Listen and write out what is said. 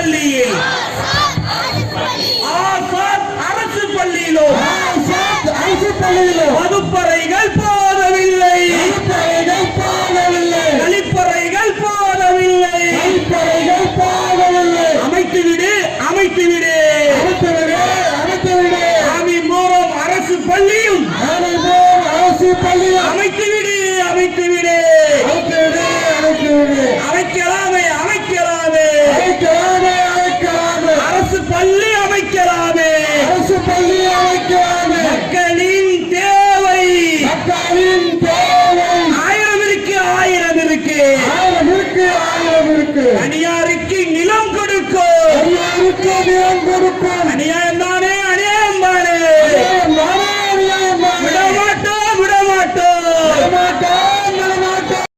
பள்ளியில். அரசு பள்ளியிலோ அரசு பள்ளியிலோ. வகுப்பறைகள் போதவில்லை. போதவில்லை. கழிப்பறைகள் போதவில்லை. கழிப்பறைகள் போதவில்லை. அமைத்து விடு அமைத்து விடு அமைத்து அரசு பள்ளியும் அரசு பள்ளியும். நிறுவனம் கொடுப்போம்